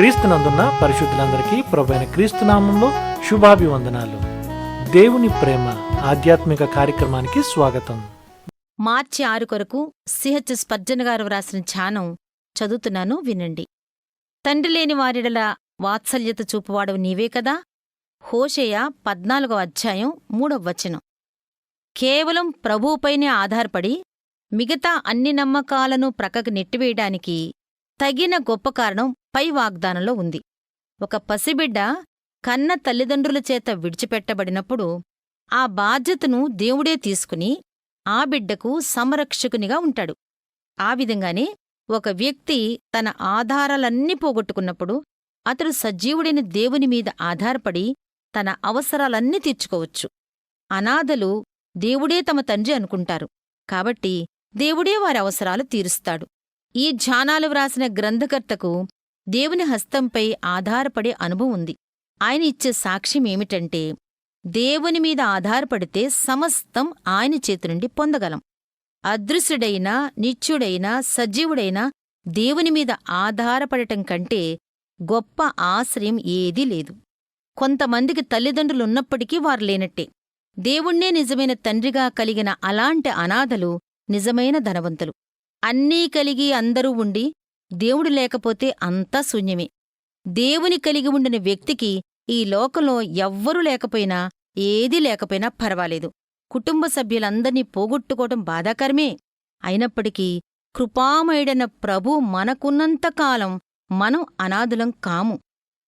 క్రీస్తునందున్న పరిశుద్ధులందరికీ ప్రభైన క్రీస్తునామంలో శుభాభివందనాలు. దేవుని ప్రేమ ఆధ్యాత్మిక కార్యక్రమానికి స్వాగతం. మార్చి ఆరు కొరకు సిహెచ్ స్పర్జన్ గారు వ్రాసిన ధ్యానం చదువుతున్నాను వినండి. తండ్రి లేని వారిడల వాత్సల్యత చూపువాడవు నీవే కదా? హోషేయ పద్నాలుగో అధ్యాయం మూడవ వచనం. కేవలం ప్రభువుపైనే ఆధారపడి మిగతా అన్ని నమ్మకాలను ప్రక్కకు నెట్టివేయడానికి తగిన గొప్ప కారణం పై వాగ్దానంలో ఉంది. ఒక పసిబిడ్డ కన్న తల్లిదండ్రుల చేత విడిచిపెట్టబడినప్పుడు ఆ బాధ్యతను దేవుడే తీసుకుని ఆ బిడ్డకు సంరక్షకునిగా ఉంటాడు. ఆ విధంగానే ఒక వ్యక్తి తన ఆధారాలన్నీ పోగొట్టుకున్నప్పుడు అతడు సజీవుడైన దేవుని మీద ఆధారపడి తన అవసరాలన్నీ తీర్చుకోవచ్చు. అనాథలు దేవుడే తమ తండ్రి అనుకుంటారు. కాబట్టి దేవుడే వారి అవసరాలు తీరుస్తాడు. ఈ ధ్యానాలు వ్రాసిన గ్రంథకర్తకు దేవుని హస్తంపై ఆధారపడే అనుభవం ఉంది. ఆయన ఇచ్చే సాక్ష్యమేమిటంటే దేవుని మీద ఆధారపడితే సమస్తం ఆయన చేతి నుండి పొందగలం. అదృశ్యుడైన నిత్యుడైన సజీవుడైన దేవుని మీద ఆధారపడటం కంటే గొప్ప ఆశ్రయం ఏదీ లేదు. కొంతమందికి తల్లిదండ్రులున్నప్పటికీ వారు లేనట్టే. దేవుణ్ణే నిజమైన తండ్రిగా కలిగిన అలాంటి అనాథలు నిజమైన ధనవంతులు. అన్నీ కలిగి అందరూ ఉండి దేవుడు లేకపోతే అంతా శూన్యమే. దేవుని కలిగి ఉండిన వ్యక్తికి ఈ లోకంలో ఎవ్వరూ లేకపోయినా ఏదీ లేకపోయినా పర్వాలేదు. కుటుంబ సభ్యులందర్నీ పోగొట్టుకోవటం బాధాకరమే. అయినప్పటికీ కృపామయుడైన ప్రభు మనకున్నంతకాలం మనం అనాథులం కాము.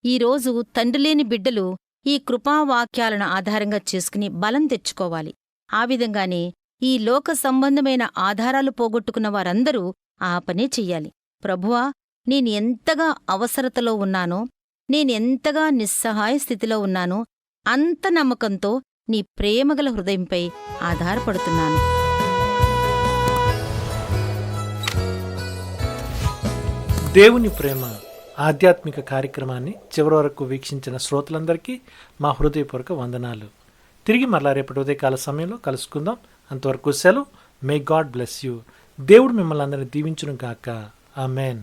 ఈరోజు తండ్రిలేని బిడ్డలు ఈ కృపావాక్యాలను ఆధారంగా చేసుకుని బలం తెచ్చుకోవాలి. ఆ విధంగానే ఈ లోక సంబంధమైన ఆధారాలు పోగొట్టుకున్న వారందరూ ఆ పనే చెయ్యాలి. ప్రభువా నేనెంతగా అవసరతలో ఉన్నానో నేనెంతగా నిస్సహాయ స్థితిలో ఉన్నానో అంత నమ్మకంతో నీ ప్రేమగల హృదయంపై ఆధారపడుతున్నాను. దేవుని ప్రేమ ఆధ్యాత్మిక కార్యక్రమాన్ని చివరి వరకు వీక్షించిన శ్రోతలందరికీ మా హృదయపూర్వక వందనాలు. తిరిగి మరలా రేపటి ఉదయకాల సమయంలో కలుసుకుందాం. అంతవరకు సెలవు. మే గాడ్ బ్లెస్ యూ దేవుడు మిమ్మల్ని అందరినీ దీవించును గాక. ఆమెన్